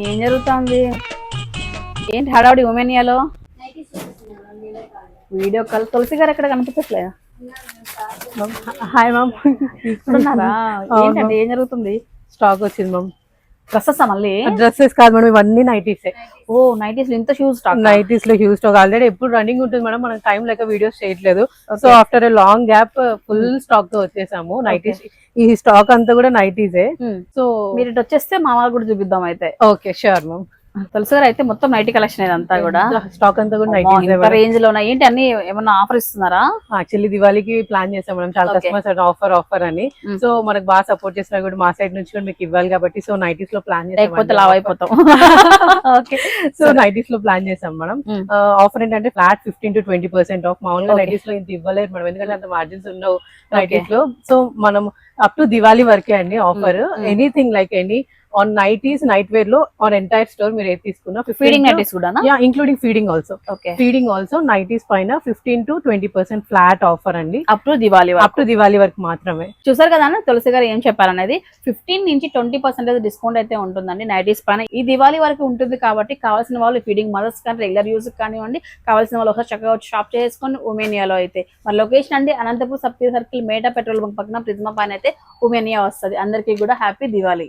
ఏం జరుగుతుంది? ఏంటి హడావుడి ఉమెనియాలో? వీడియో కాల్ తులసి గారు ఎక్కడ కనిపించట్లేదు? హాయ్ మ్యామ్ ఇప్పుడున్నారా? ఏంటండి? ఏం జరుగుతుంది? స్టాక్ వచ్చింది మ్యామ్ డ్రెస్సెస్ మళ్ళీ డ్రెస్సెస్ కాదు మేడం ఇవన్నీ నైటీస్. ఓ నైటీస్ ఇంత షూస్ స్టాక్ నైటీస్లో హ్యూజ్ స్టాక్ ఆల్రెడీ ఎప్పుడు రన్నింగ్ ఉంటుంది మేడం మనం టైం లేక వీడియోస్ చేయట్లేదు. So after a long gap full స్టాక్తో వచ్చేసాము నైటీస్. ఈ స్టాక్ అంతా కూడా నైటీసే. సో మీరు ఇటు వచ్చేస్తే మా వాళ్ళు కూడా చూపిద్దాం అయితే. ఓకే షూర్ మ్యామ్ తులసి గారు అయితే మొత్తం నైటీ కలెక్షన్ ఇదంతా కూడా. స్టాక్ అంతా కూడా రేంజ్లో ఏంటి అన్ని ఏమన్నా ఆఫర్ ఇస్తున్నారా? యాక్చువల్లీ దివాళీకి ప్లాన్ చేసాం మేడం. చాలా. కస్టమర్స్ ఆఫర్ ఆఫర్ అని. సో మనకు బాగా సపోర్ట్ చేసినా కూడా మా సైడ్ నుంచి కూడా మీకు ఇవ్వాలి కాబట్టి సో నైటీస్లో ప్లాన్ లేకపోతే లావ్ అయిపోతాం. ఓకే సో నైటీస్లో ప్లాన్ చేసాం Mm. ఆఫర్ ఏంటంటే flat fifteen to twenty percent off మామూలుగా. నైటీస్లో ఇంత ఇవ్వలేరు మేడం. ఎందుకంటే అంత మార్జిన్స్ ఉండవు నైటీస్లో. సో మనం అప్ టు దివాళీ వరకే అండి offer. Anything like any on nighties night వేర్లో on entire store మీరు ఏది తీసుకున్నా ఫీడింగ్ నైటీస్ కూడా yeah including feeding also okay feeding also nighties పైన fifteen to twenty percent flat offer అండి. Up to Diwali up to Diwali వరకు మాత్రమే. చూసారు కదా అన్న తులసి గారు ఏం చెప్పారనేది? ఫిఫ్టీన్ నుంచి ట్వంటీ పర్సెంటేజ్ డిస్కౌంట్ అయితే ఉంటుందండి నైటీస్ పైన. ఈ దివాళీ వరకు ఉంటుంది కాబట్టి కావాల్సిన వాళ్ళు ఫీడింగ్ మదర్స్ కానీ రెగ్యులర్ యూస్ కానివ్వండి కావాల్సిన వాళ్ళు ఒకసారి చక్కగా వచ్చి షాప్ చేసుకొని ఉమేనియాలో అయితే. మన లొకేషన్ అండి అనంతపూర్ సబ్సిడీ సర్కిల్ మేటా పెట్రోల్ బంక్ పక్కన ప్రిజ్మా పైన అయితే ఉమేనియా వస్తుంది. అందరికీ కూడా హ్యాపీ దివాళీ